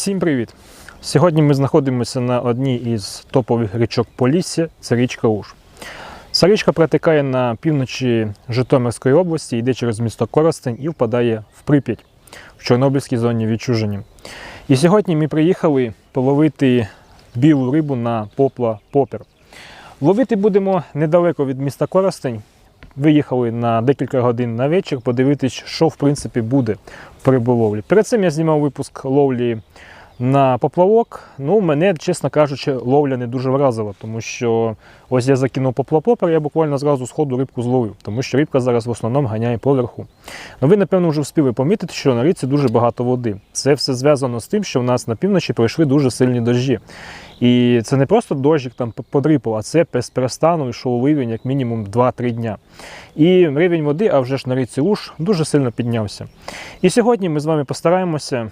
Всім привіт! Сьогодні ми знаходимося на одній із топових річок Полісся, це річка Уж. Ця річка протикає на півночі Житомирської області, йде через місто Коростень і впадає в Прип'ять в Чорнобильській зоні відчуження. І сьогодні ми приїхали половити білу рибу на попла попер. Ловити будемо недалеко від міста Коростень. Виїхали на декілька годин на вечір подивитись, що в принципі буде в риболовлі. Перед цим я знімав випуск ловлі на поплавок. Ну, мене, чесно кажучи, ловля не дуже вразила, тому що ось я закинув поплавок, я буквально зразу з ходу рибку зловив, тому що рибка зараз в основному ганяє поверху. Ну, ви, напевно, вже встигли помітити, що на річці дуже багато води. Це все зв'язано з тим, що в нас на півночі пройшли дуже сильні дощі. І це не просто дощик там подрипав, а це перестану йшов ливень як мінімум 2-3 дня. І рівень води, а вже ж на річці Уж, дуже сильно піднявся. І сьогодні ми з вами постараємося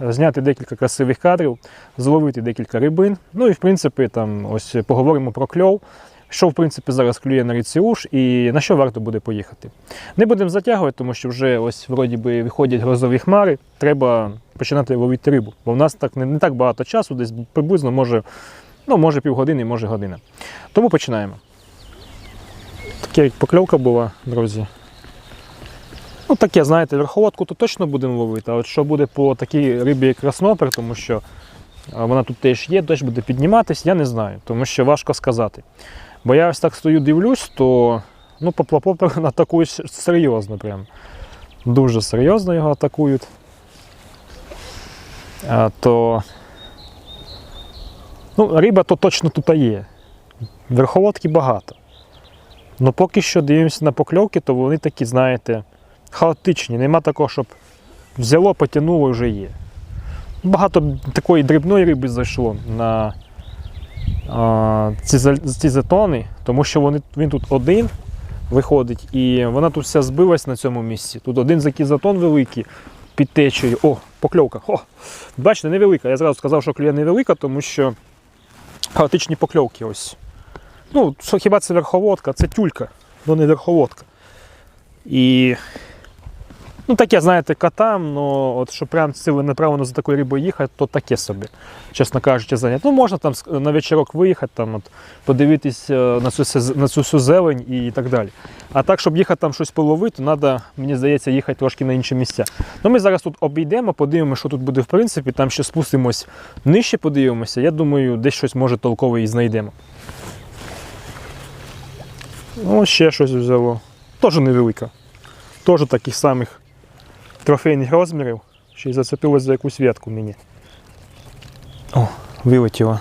зняти декілька красивих кадрів, зловити декілька рибин. Ну і в принципі там ось поговоримо про кльов. Що в принципі зараз клює на річці Уж і на що варто буде поїхати. Не будемо затягувати, тому що вже ось вроді би виходять грозові хмари. Треба починати ловити рибу. Бо в нас так не, не так багато часу, десь приблизно може, ну, може півгодини, може година. Тому починаємо. Таке як покльовка була, друзі. Ну, таке, знаєте, верховодку то точно будемо ловити. А от що буде по такій рибі, як краснопер, тому що вона тут теж є, теж буде підніматись, я не знаю, тому що важко сказати. Бо я ось так стою, дивлюсь, то ну, поплапопер атакують серйозно прям. Дуже серйозно його атакують. А, то ну, риба то точно тут є. Верховодки багато. Ну поки що дивимося на покльовки, то вони такі, знаєте, хаотичні. Нема такого, щоб взяло, потягнуло вже є. Багато такої дрібної риби зайшло на а, ці, ці затони, тому що вони, він тут один виходить, і вона тут вся збилась на цьому місці. Тут один закізатон великий під течею. О, покльовка. О, бачите, невелика. Я зразу сказав, що клює невелика, тому що хаотичні покльовки ось. Ну, хіба це верховодка, це тюлька, ну не верховодка. І ну таке, знаєте, катам, ну от що прям ціленаправлено за такою рибою їхати, то таке собі, чесно кажучи, заняття. Ну, можна там на вечірок виїхати, там, от, подивитись е, на цю, на цю всю зелень і так далі. А так, щоб їхати там щось половити, треба, мені здається, їхати трошки на інші місця. Ну, ми зараз тут обійдемо, подивимося, що тут буде в принципі, там ще спустимось нижче, подивимося. Я думаю, десь щось може толкове і знайдемо. Ну, ще щось взяло. Теж невелика. Теж таких самих трофейних розмірів. Ще й зацепилось за якусь ветку мені. О, вилетіла.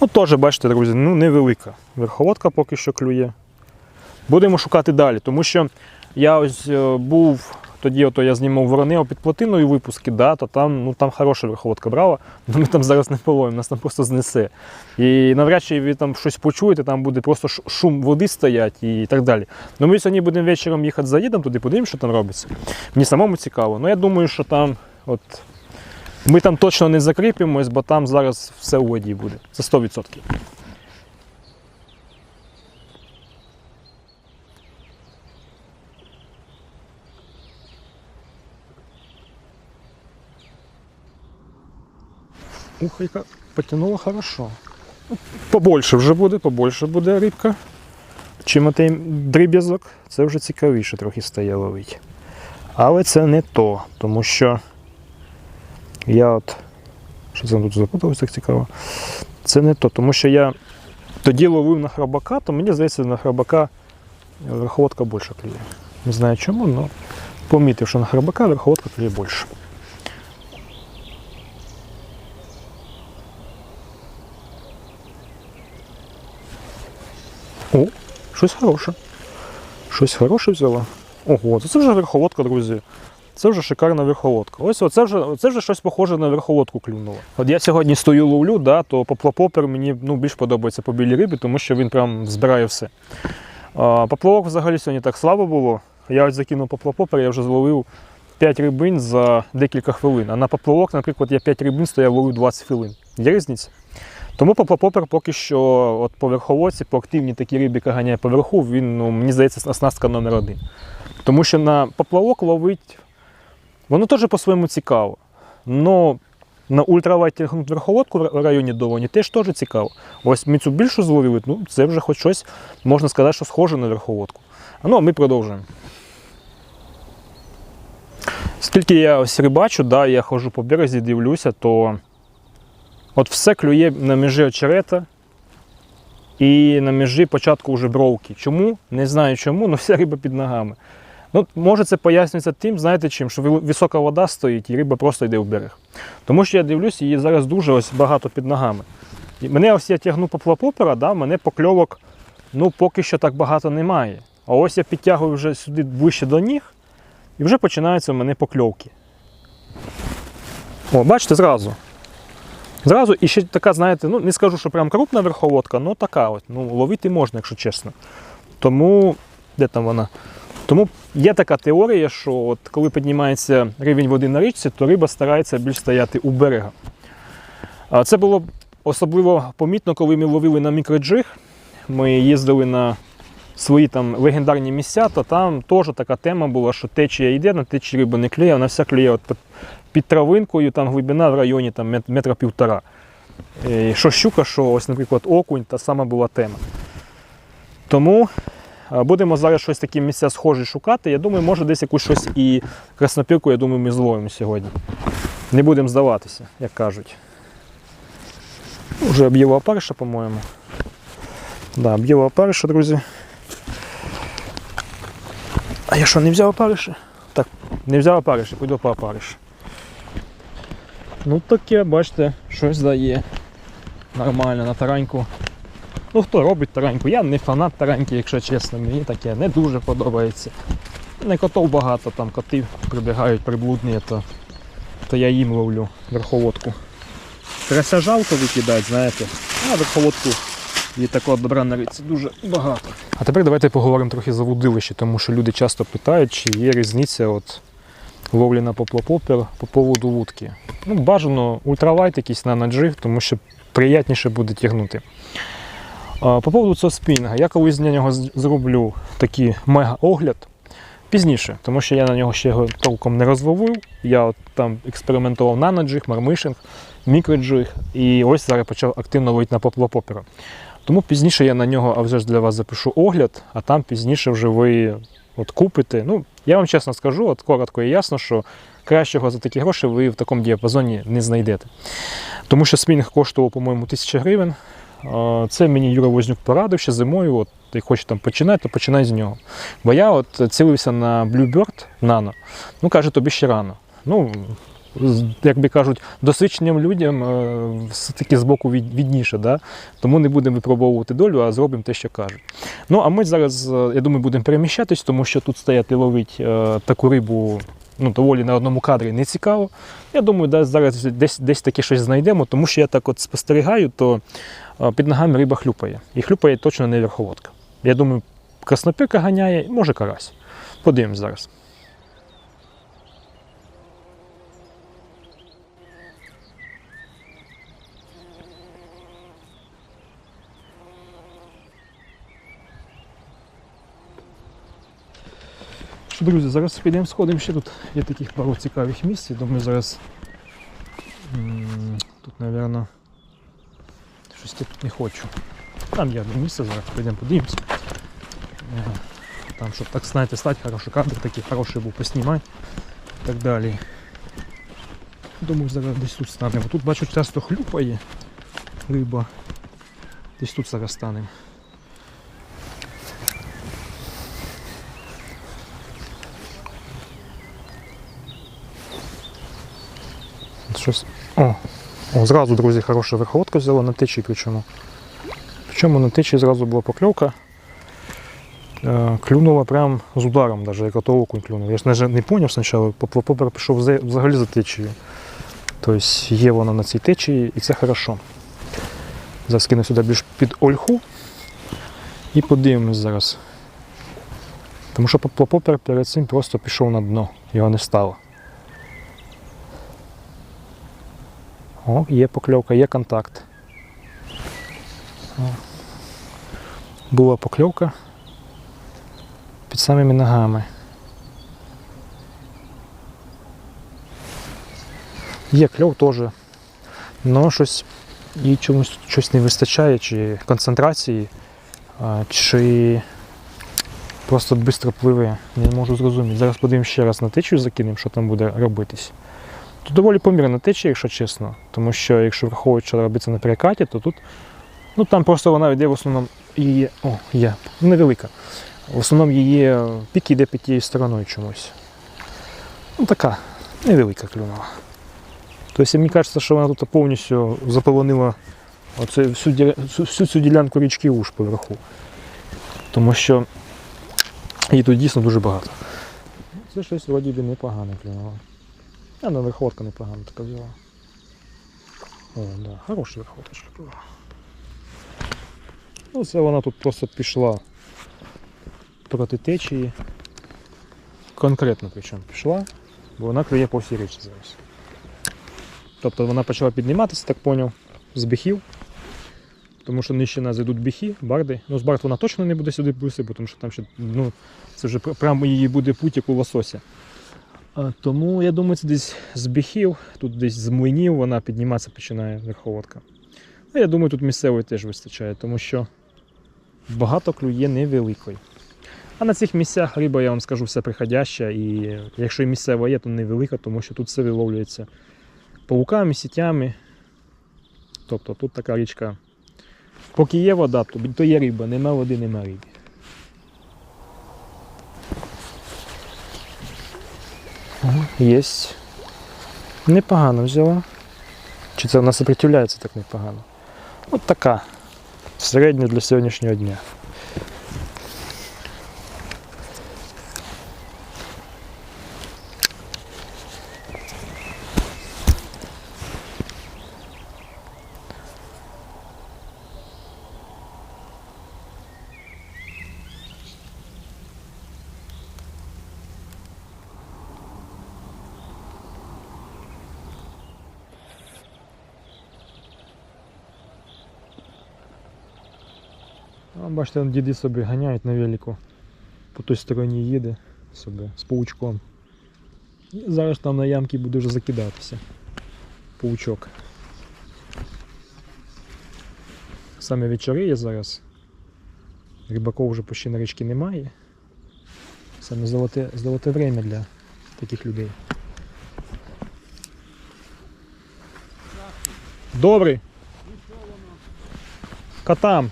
Ну, теж, бачите, друзі, ну невелика. Верховодка поки що клює. Будемо шукати далі, тому що я ось е, був. Тоді ото я знімав воронео під плотиною випуски, да, то там, ну, там хороша верховодка брала, але ми там зараз не половимо, нас там просто знесе. І навряд чи ви там щось почуєте, там буде просто шум води стоять і так далі. Ну ми сьогодні будемо вечором їхати, заїдемо туди, подивимося, що там робиться. Мені самому цікаво. Ну я думаю, що там от, ми там точно не закріпимось, бо там зараз все у воді буде. Це 100%. Ух, яка потянула хорошо. Побольше вже буде, побольше буде рибка. Чим отей дріб'язок, це вже цікавіше трохи стає ловить. Але це не то, тому що я от. Що це тут запуталось так цікаво? Це не то, тому що я тоді ловив на храбака, то мені здається, на храбака верховодка більше клює. Не знаю чому, але помітив, що на храбака верховодка клює більше. О, щось хороше. Щось хороше взяла. Ого, це вже верховодка, друзі. Це вже шикарна верховодка. Ось оце вже, це вже щось похоже на верховодку клюнуло. От я сьогодні стою ловлю, да, то поплапопер мені ну, більш подобається по білій рибі, тому що він прям збирає все. А, поплавок взагалі сьогодні так слабо було. Я ось закинув поплапопер, я вже зловив 5 рибин за декілька хвилин. А на поплавок, наприклад, я 5 рибин, то я ловив 20 хвилин. Є різниця? Тому поплапопер поки що от по верховодці, по активній такій рибі, яка ганяє поверху, він, ну, мені здається, оснастка номер один. Тому що на поплавок ловить, воно теж по-своєму цікаво. Но на ультралайт тягнути верховодку в районі Долоні теж теж цікаво. Ось ми цю більшу зловили, ну це вже хоч щось, можна сказати, що схоже на верховодку. Ну, а ми продовжуємо. Скільки я ось рибачу, да, я ходжу по березі, дивлюся, то от все клює на межі очерета і на межі початку вже бровки. Чому? Не знаю чому, але вся риба під ногами. Ну, може це пояснюється тим, знаєте чим, що висока вода стоїть і риба просто йде в берег. Тому що я дивлюсь, її зараз дуже ось багато під ногами. І мене ось я тягну поплапопера, да, мене покльовок ну, поки що так багато немає. А ось я підтягую вже сюди ближче до ніг, і вже починаються в мене покльовки. О, бачите, зразу. Зразу і ще така, знаєте, ну не скажу, що прям крупна верховодка, але така от. Ну, ловити можна, якщо чесно. Тому, де там вона? Тому є така теорія, що от коли піднімається рівень води на річці, то риба старається більш стояти у берега. Це було особливо помітно, коли ми ловили на мікроджиг. Ми їздили на свої там легендарні місця, то там теж така тема була, що течія йде, на течії риба не клює, вона вся клює от під, травинкою, там глибина в районі там, метра півтора. Е, Що щука, що ось, наприклад, окунь, та сама була тема. Тому будемо зараз щось такі місця схожі шукати. Я думаю, може десь якусь щось і краснопірку, я думаю, ми зловимо сьогодні. Не будемо здаватися, як кажуть. Уже об'єла опариша, по-моєму. Да, об'єла опариша, друзі. А я що, не взяв опариша? Так, не взяв опариша, піду по опариша. Ну таке, бачите, щось дає. Нормально на тараньку. Ну хто робить тараньку? Я не фанат тараньки, якщо чесно, мені таке не дуже подобається. Не котов багато, там коти прибігають приблудні, то, то я їм ловлю верховодку. Карася жалко викидати, знаєте, а верховодку від такого добра на риці дуже багато. А тепер давайте поговоримо трохи за вудилище, тому що люди часто питають, чи є різниця от ловлі на поплопопер по поводу вудки. Ну, бажано ультралайт якийсь на наджиг, тому що приятніше буде тягнути. По поводу цього спінінга, я колись для нього зроблю такий мега-огляд пізніше, тому що я на нього ще його толком не розловив. Я от там експериментував на наджиг, мармишинг, мікроджиг, і ось зараз почав активно ловити на поплопопера. Тому пізніше я на нього а вже ж для вас запишу огляд, а там пізніше вже ви от купите. Ну, я вам чесно скажу, от коротко і ясно, що кращого за такі гроші ви в такому діапазоні не знайдете. Тому що спінінг коштував, по-моєму, 1000 гривень. Це мені Юра Вознюк порадив ще зимою. От, ти хочеш там починати, то починай з нього. Бо я от цілився на Bluebird Nano. Ну, каже, тобі ще рано. Ну, як би кажуть, досвідченим людям е, все-таки збоку від, відніше, да? тому не будемо випробовувати долю, а зробимо те, що кажуть. Ну, а ми зараз, е, я думаю, будемо переміщатись, тому що тут стояти ловить е, таку рибу ну, доволі на одному кадрі не цікаво. Я думаю, да, зараз десь, десь таке щось знайдемо, тому що я так от спостерігаю, то під ногами риба хлюпає. І хлюпає точно не верховодка. Я думаю, краснопірка ганяє, може карась. Подивимось зараз. Що, друзі, зараз підемо сходимо ще тут. Є таких пару цікавих місць. Я Думаю, зараз тут, мабуть, щось я тут не хочу. Там одне місце, зараз підемо подивимося. Е, Там, щоб так знаєте, стати, хороший кадр, такий хороший був поснімати і так далі. Думаю, зараз десь тут станемо. Тут бачу часто хлюпає риба. Десь тут зараз станемо. Щось. О, о, зразу, друзі, хороша верховодка взяла на течії причому. Причому на течії зразу була покльовка. Е, Клюнула прям з ударом, навіть як ото окунь клюнув. Я ж навіть не зрозумів спочатку, поплапопер пішов взагалі за течією. Тобто є вона на цій течії і це хорошо. Зараз кину сюди більш під ольху і подивимось зараз. Тому що поплапопер перед цим просто пішов на дно, його не стало. О, є покльовка, є контакт. Була покльовка під самими ногами. Є кльов теж Ну, щось їй чомусь щось не вистачає, чи концентрації, чи просто швидко пливе. Не можу зрозуміти. Зараз подивимось ще раз на течію закинемо, що там буде робитись. Тут доволі помірна течія, якщо чесно. Тому що якщо враховують, що робиться на перекаті, то тут ну, там просто вона йде в основному її. О, є, невелика. В основному її е, пік йде під тією стороною чомусь. Ну така невелика клюнова. Тобто мені кажеться, що вона тут повністю заполонила оце всю, діля- всю, цю ділянку річки Уж поверху. Тому що її тут дійсно дуже багато. Це щось вроді би непогано клюнуло. А на верховка непогано така взяла. О, да, хороша верховочка була. Ну, це вона тут просто пішла проти течії. Конкретно причому пішла, бо вона клює по всій річці зараз. Тобто вона почала підніматися, так поняв, з біхів. Тому що нижче нас йдуть біхи, барди. Ну, з бард вона точно не буде сюди плисти, бо тому що там ще, ну, це вже прямо її буде путь, як у лосося. Тому я думаю, це десь з біхів, тут десь з млинів вона підніматися починає верховодка. А я думаю, тут місцевої теж вистачає, тому що багато клює невеликої. А на цих місцях риба, я вам скажу, все приходяща, і якщо і місцева є, то невелика, тому що тут все виловлюється пауками, сітями. Тобто тут така річка. Поки є вода, то є риба, нема води, нема риби. Єсть. Непогано взяла. Чи це вона сопротивляється так непогано? От така. Середня для сьогоднішнього дня. А, бачите, діди собі ганяють на велику. По той стороні їде собі з паучком. І зараз там на ямки буде вже закидатися. Паучок. Саме вечори є зараз. Рибаков вже почти на річці немає. Саме золоте, золоте время для таких людей. Добрий. Котам.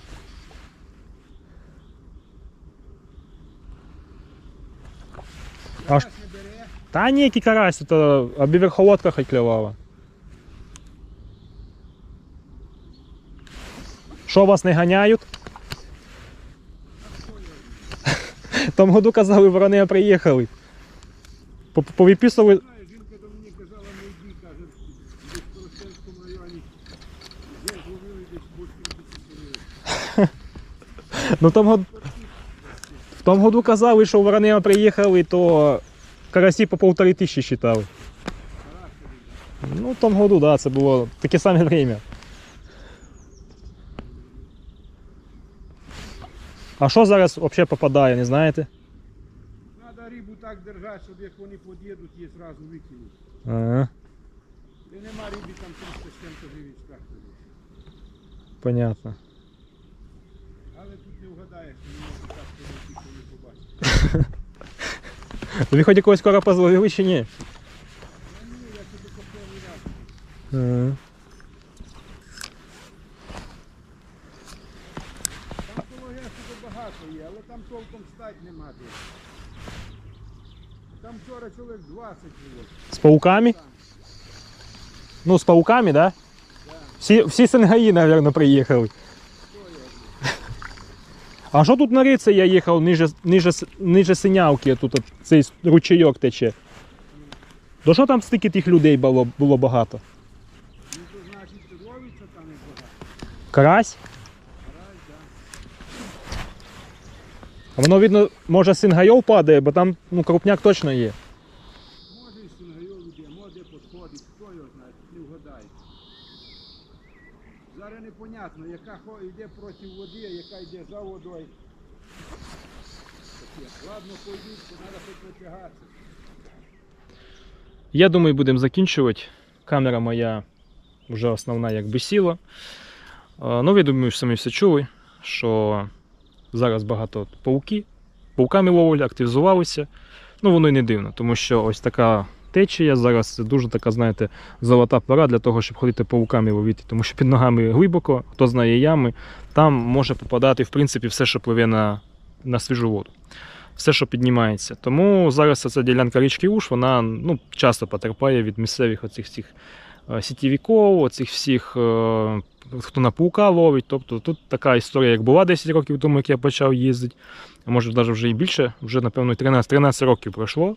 Аж... Та ні, який карась, то аби верховодка хоч клювала. Що вас не ганяють? Тому году казали, ворони приїхали. По- Повиписували. Жінка до мені казала, не йди, каже, в Коростенському районі. Ну, в тому году, в казали, що ворони приїхали, то карасі по полтори тисячі считали. Ну, в тому году, да, це було таке саме время. А що зараз взагалі попадає, не знаєте? Треба рибу так держати, щоб як вони під'їдуть, її зразу викинуть. Ага, Де нема риби, там 300 з чим-то живіть трактори. понятно. Але тут не вгадаєш, не ніхто не побачить. Ви хоч якогось коропа зловили чи ні? А ні, я тобі перший раз. Ага. Там коло гесу багато є, але там толком стать нема де. Там вчора чоловік 20 було. З пауками? Там. Ну, з пауками, да? Всі, всі сингаї, мабуть, приїхали. А що тут на риці я їхав ниже, ниже, ниже синявки, тут цей ручейок тече. То що там стільки тих людей було, було багато? Карась? Воно, видно, може сингайов падає, бо там ну, крупняк точно є. Може і сингайов іде, може підходить, хто його знає, не вгадає. Зараз непонятно, яка йде проти води, а яка йде за водою. Ладно, пойдуть, то треба хоч натягатися. Я думаю, будемо закінчувати. Камера моя вже основна якби сіла. Е, Ну, ви думаю, самі все чули, що зараз багато пауки, пауками ловлять, активізувалися. Ну, воно й не дивно, тому що ось така течія зараз це дуже така, знаєте, золота пора для того, щоб ходити пауками ловити, тому що під ногами глибоко, хто знає ями, там може попадати, в принципі, все, що пливе на, на свіжу воду. Все, що піднімається. Тому зараз ця ділянка річки Уж, вона ну, часто потерпає від місцевих оцих всіх е, сітєвіков, оцих всіх, е, хто на паука ловить. Тобто тут така історія, як була 10 років тому, як я почав їздити, а може навіть вже і більше, вже, напевно, 13, 13 років пройшло.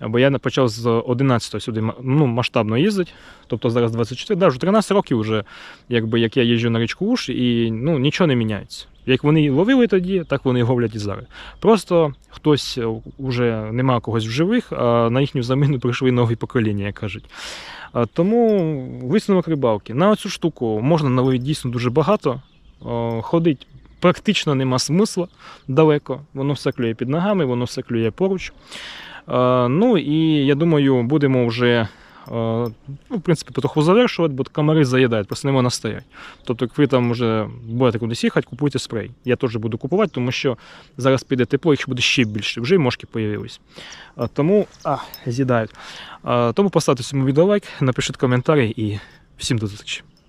Бо я почав з 11 сюди ну, масштабно їздити, тобто зараз 24, да, вже 13 років, вже, якби, як я їжджу на річку Уж, і ну, нічого не міняється. Як вони ловили тоді, так вони і ловлять і зараз. Просто хтось вже нема когось в живих, а на їхню заміну прийшли нові покоління, як кажуть. Тому висновок рибалки. На цю штуку можна наловити дійсно дуже багато. Ходить практично нема смисла далеко. Воно все клює під ногами, воно все клює поруч. Е, Ну і я думаю, будемо вже. е, Ну, в принципі, потроху завершувати, бо комари заїдають, просто не можна стояти. Тобто, як ви там вже будете кудись їхати, купуйте спрей. Я теж буду купувати, тому що зараз піде тепло, їх буде ще більше. Вже і мошки появились. Тому а, з'їдають. Тому поставте цьому відео лайк, напишіть коментарі і всім до зустрічі.